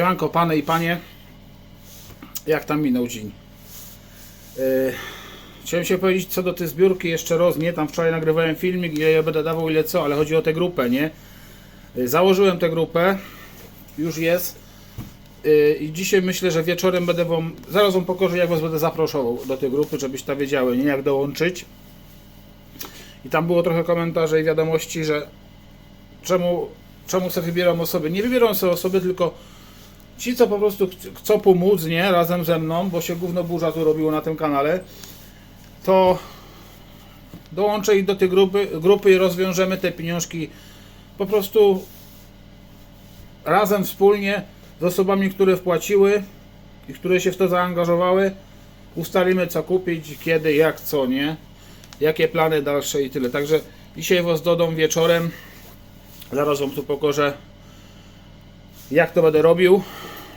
Siemanko, pany i panie. Jak tam minął dzień? Yy, chciałem się powiedzieć co do tej zbiórki jeszcze raz, nie? Tam wczoraj nagrywałem filmik, ile ja będę dawał, ile co, ale chodzi o tę grupę, nie? Yy, założyłem tę grupę, już jest. Yy, I dzisiaj myślę, że wieczorem będę wam, zaraz wam pokażę jak was będę zapraszał do tej grupy, żebyście wiedziały, nie? Jak dołączyć. I tam było trochę komentarzy i wiadomości, że czemu, czemu sobie wybieram osoby. Nie wybieram sobie osoby, tylko ci, co po prostu ch- chcą pomóc, nie, razem ze mną, bo się gówno burza tu robiło na tym kanale, to dołączę ich do tej grupy, grupy i rozwiążemy te pieniążki po prostu razem, wspólnie z osobami, które wpłaciły i które się w to zaangażowały. Ustalimy co kupić, kiedy, jak, co, nie? Jakie plany dalsze i tyle. Także dzisiaj was dodą wieczorem. Zaraz wam tu pokażę jak to będę robił.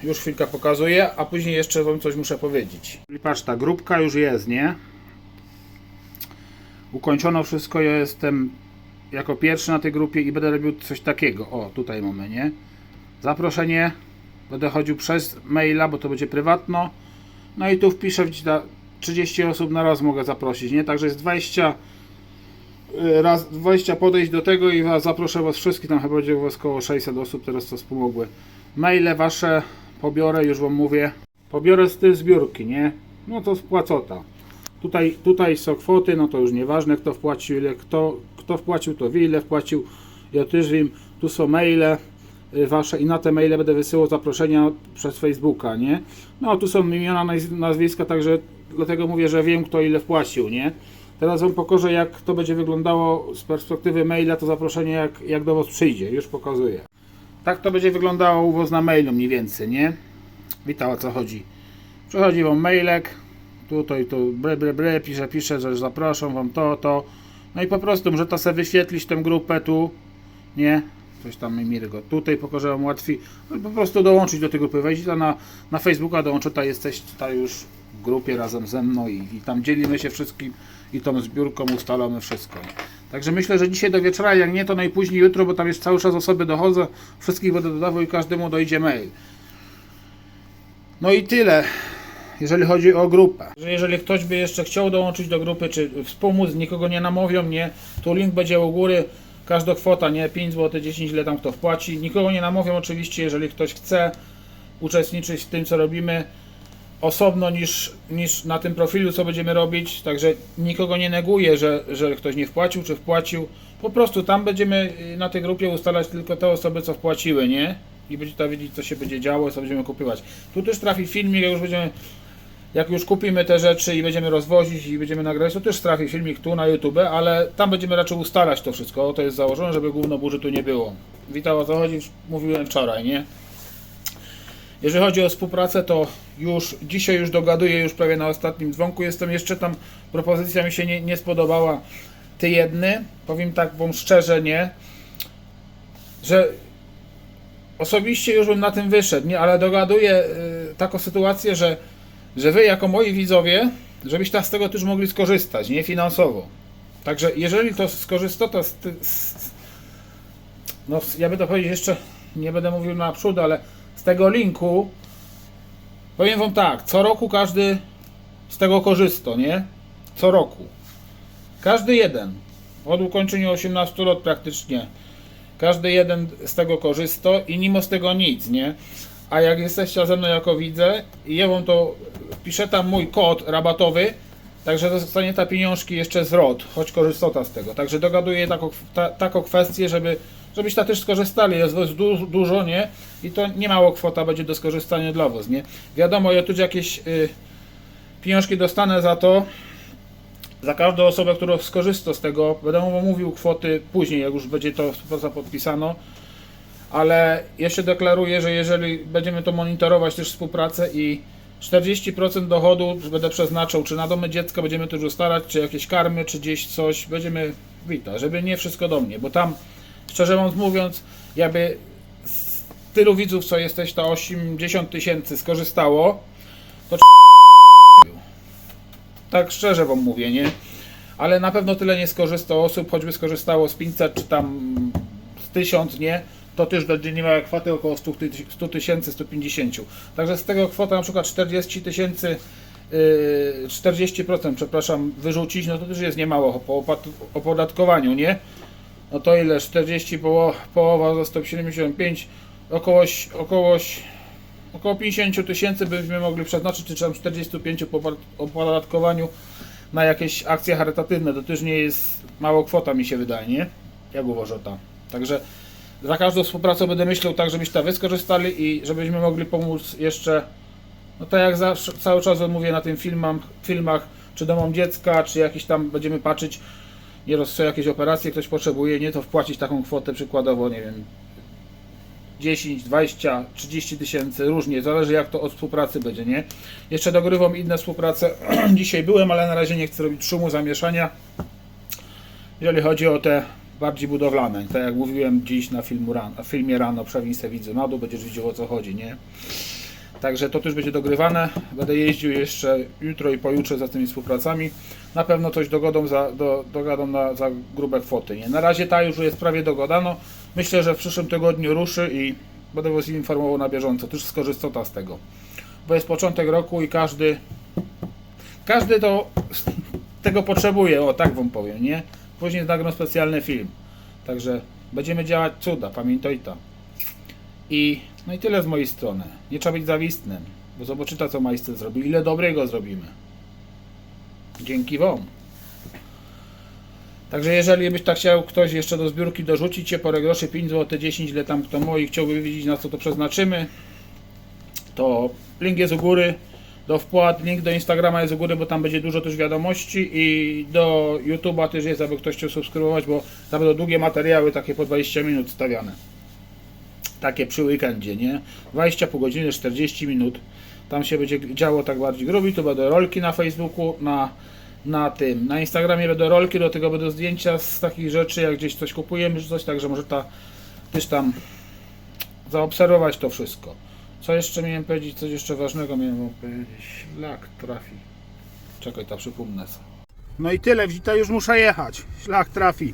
Już chwilkę pokazuję, a później jeszcze wam coś muszę powiedzieć. I patrz, ta grupka już jest, nie? Ukończono wszystko, ja jestem jako pierwszy na tej grupie i będę robił coś takiego. O, tutaj mamy, nie? Zaproszenie. Będę chodził przez maila, bo to będzie prywatno. No i tu wpiszę, widzicie, na 30 osób na raz mogę zaprosić, nie? Także jest 20 y, raz 20 podejść do tego i was zaproszę was wszystkich, tam chyba będzie was około 600 osób teraz co wspomogły. Maile wasze pobiorę, już wam mówię. Pobiorę z tej zbiórki, nie? No to spłacota. Tutaj, tutaj są kwoty, no to już nieważne kto wpłacił, ile kto, kto wpłacił, to wie ile wpłacił. Ja też wiem, tu są maile y, wasze i na te maile będę wysyłał zaproszenia przez Facebooka, nie? No tu są imiona, naz- nazwiska, także dlatego mówię, że wiem kto ile wpłacił, nie? Teraz wam pokażę jak to będzie wyglądało z perspektywy maila, to zaproszenie jak, jak do was przyjdzie, już pokazuję. Tak to będzie wyglądało u was na mailu mniej więcej, nie? Witam o co chodzi. Przychodzi wam mailek, tutaj to bre, bre, bre, pisze, pisze, że zapraszam wam to, to. No i po prostu może to sobie wyświetlić tę grupę tu, nie? Coś tam mi mirgo. Tutaj pokażę wam łatwiej. No po prostu dołączyć do tej grupy. Wejść na, na Facebooka, dołączę, tutaj jesteś tutaj już grupie razem ze mną i, i tam dzielimy się wszystkim i tą zbiórką ustalamy wszystko. Także myślę, że dzisiaj do wieczora, jak nie to najpóźniej jutro, bo tam jest cały czas osoby dochodzą, wszystkich będę dodawał i każdemu dojdzie mail. No i tyle, jeżeli chodzi o grupę. Że Jeżeli ktoś by jeszcze chciał dołączyć do grupy, czy wspomóc, nikogo nie namawiam, nie, tu link będzie u góry, każda kwota, nie, 5 zł, 10, ile tam kto wpłaci. Nikogo nie namawiam oczywiście, jeżeli ktoś chce uczestniczyć w tym, co robimy, osobno niż, niż na tym profilu, co będziemy robić. Także nikogo nie neguję, że, że ktoś nie wpłacił, czy wpłacił. Po prostu tam będziemy y, na tej grupie ustalać tylko te osoby, co wpłaciły, nie? I będzie to wiedzieć, co się będzie działo, co będziemy kupywać. Tu też trafi filmik, jak już będziemy, jak już kupimy te rzeczy i będziemy rozwozić i będziemy nagrywać, to też trafi filmik tu na YouTube, ale tam będziemy raczej ustalać to wszystko. To jest założone, żeby gówno burzy tu nie było. Witam o co chodzi, mówiłem wczoraj, nie? Jeżeli chodzi o współpracę, to już dzisiaj już dogaduję, już prawie na ostatnim dzwonku jestem. Jeszcze tam propozycja mi się nie, nie spodobała. Ty jedny, powiem tak wam szczerze, nie, że osobiście już bym na tym wyszedł, nie, ale dogaduję y, taką sytuację, że, że wy jako moi widzowie, żebyście z tego też mogli skorzystać, nie finansowo. Także jeżeli to skorzysta, to z, z, no ja to powiedzieć jeszcze, nie będę mówił naprzód, ale z tego linku powiem wam tak, co roku każdy z tego korzysta, nie? Co roku. Każdy jeden. Od ukończenia 18 lat praktycznie. Każdy jeden z tego korzysta i ma z tego nic, nie? A jak jesteście ze mną jako widzę i ja wam to piszę tam mój kod rabatowy, także dostanie ta pieniążki jeszcze zwrot, choć korzystota z tego. Także dogaduję taką, ta, taką kwestię, żeby żebyście też skorzystali. Jest was du, dużo, nie? I to nie mało kwota będzie do skorzystania dla was, nie? Wiadomo, ja tu jakieś y, pieniążki dostanę za to, za każdą osobę, która skorzysta z tego, będę mówił kwoty później, jak już będzie to współpraca podpisano, ale jeszcze deklaruję, że jeżeli będziemy to monitorować też współpracę i 40% dochodu będę przeznaczał, czy na domy dziecka będziemy też ustalać, czy jakieś karmy, czy gdzieś coś, będziemy wita, żeby nie wszystko do mnie, bo tam, szczerze mówiąc, jakby z tylu widzów, co jesteś, to 80 tysięcy skorzystało, to tak szczerze wam mówię, nie? Ale na pewno tyle nie skorzysta osób, choćby skorzystało z 500 czy tam z 1000, nie? to też miała kwoty około 100 tyś- 100 tysięcy, 150. Także z tego kwota na przykład 40 tysięcy, yy, 40% przepraszam, wyrzucić, no to też jest niemało po opodatkowaniu, nie? No to ile? 40 poło- połowa za 175, około, około, około 50 tysięcy byśmy mogli przeznaczyć, czy tam 45 po opodatkowaniu na jakieś akcje charytatywne. To też nie jest mało kwota mi się wydaje, nie? Jak uważa ta. Także za każdą współpracę będę myślał tak, żebyście wy skorzystali i żebyśmy mogli pomóc jeszcze, no tak jak zawsze, cały czas mówię na tym filmach, filmach, czy domom dziecka, czy jakiś tam będziemy patrzeć, nie rozstrzela jakieś operacje, ktoś potrzebuje, nie, to wpłacić taką kwotę przykładowo, nie wiem, 10, 20, 30 tysięcy, różnie, zależy jak to od współpracy będzie, nie? Jeszcze dogrywam inne współprace, dzisiaj byłem, ale na razie nie chcę robić szumu, zamieszania, jeżeli chodzi o te bardziej budowlane, tak jak mówiłem dziś na, filmu rano, na filmie rano, przewin se widzę na dół, będziesz widział o co chodzi, nie? Także to też będzie dogrywane. Będę jeździł jeszcze jutro i pojutrze za tymi współpracami. Na pewno coś dogodą za, do, dogadą na, za grube kwoty. Nie? Na razie ta już jest prawie dogadano. Myślę, że w przyszłym tygodniu ruszy i będę Was informował na bieżąco. Też skorzystał z tego. Bo jest początek roku i każdy każdy to tego potrzebuje, o tak Wam powiem, nie? Później nagram specjalny film. Także będziemy działać cuda, pamiętaj to. I no i tyle z mojej strony. Nie trzeba być zawistnym, bo zobaczyta co majster zrobił, ile dobrego zrobimy. Dzięki Wam. Także jeżeli byś tak chciał ktoś jeszcze do zbiórki dorzucić się parę groszy, 5 zł, 10, ile tam kto moi chciałby wiedzieć na co to przeznaczymy, to link jest u góry do wpłat, link do Instagrama jest u góry, bo tam będzie dużo też wiadomości i do YouTube'a też jest, aby ktoś chciał subskrybować, bo tam będą długie materiały, takie po 20 minut stawiane takie przy weekendzie, nie? 20 po godziny, 40 minut. Tam się będzie działo tak bardziej grubi. Tu będą rolki na Facebooku, na, na tym. Na Instagramie będą rolki, do tego będą zdjęcia z takich rzeczy, jak gdzieś coś kupujemy, czy coś, także może ta też tam zaobserwować to wszystko. Co jeszcze miałem powiedzieć? Coś jeszcze ważnego miałem powiedzieć. Szlak trafi. Czekaj, ta przypomnę sobie. No i tyle, wita już muszę jechać. Szlak trafi.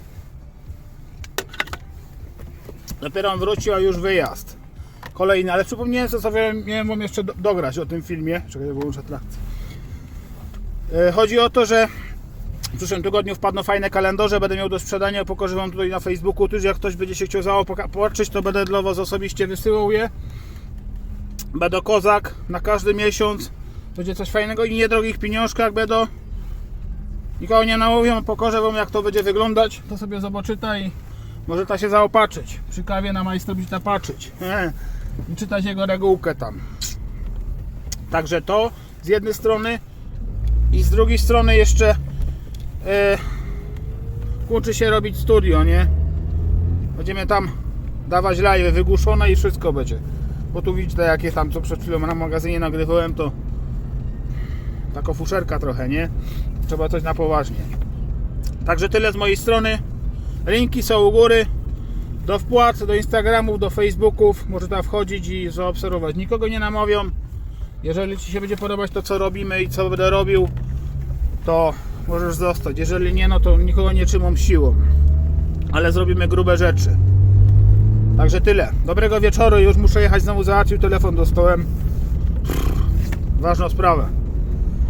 Dopiero on wrócił, a już wyjazd. Kolejny, ale przypomniałem co sobie miałem wam jeszcze do, dograć o tym filmie. Czekaj, ja wyłączę trakcję. E, Chodzi o to, że w przyszłym tygodniu wpadną fajne kalendarze, będę miał do sprzedania, pokażę wam tutaj na Facebooku. Też jak ktoś będzie się chciał zaopatrzyć, to będę dla was osobiście wysyłał je. Będę kozak na każdy miesiąc. Będzie coś fajnego i niedrogich pieniążkach będą. Nikogo nie namówią, pokażę wam jak to będzie wyglądać. To sobie zobaczyta i może ta się zaopatrzyć. Przy kawie na ta patrzeć. I czytać jego regułkę tam. Także to z jednej strony i z drugiej strony jeszcze e, uczy się robić studio, nie? Będziemy tam dawać live wygłuszone i wszystko będzie. Bo tu widzicie jakie tam co przed chwilą na magazynie nagrywałem to taka fuszerka trochę, nie? Trzeba coś na poważnie. Także tyle z mojej strony. Linki są u góry. Do wpłat, do Instagramów, do Facebooków. Może tam wchodzić i zaobserwować. Nikogo nie namawiam. Jeżeli Ci się będzie podobać to, co robimy i co będę robił, to możesz zostać. Jeżeli nie, no to nikogo nie trzymam siłą. Ale zrobimy grube rzeczy. Także tyle. Dobrego wieczoru. Już muszę jechać znowu załatwił telefon dostałem. Ważną sprawę.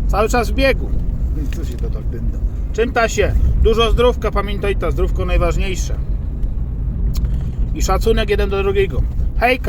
Cały czas w biegu. Co się to tak dynda? Czym ta się? Dużo zdrówka, pamiętaj to, zdrówko najważniejsze. I szacunek jeden do drugiego. Hejka!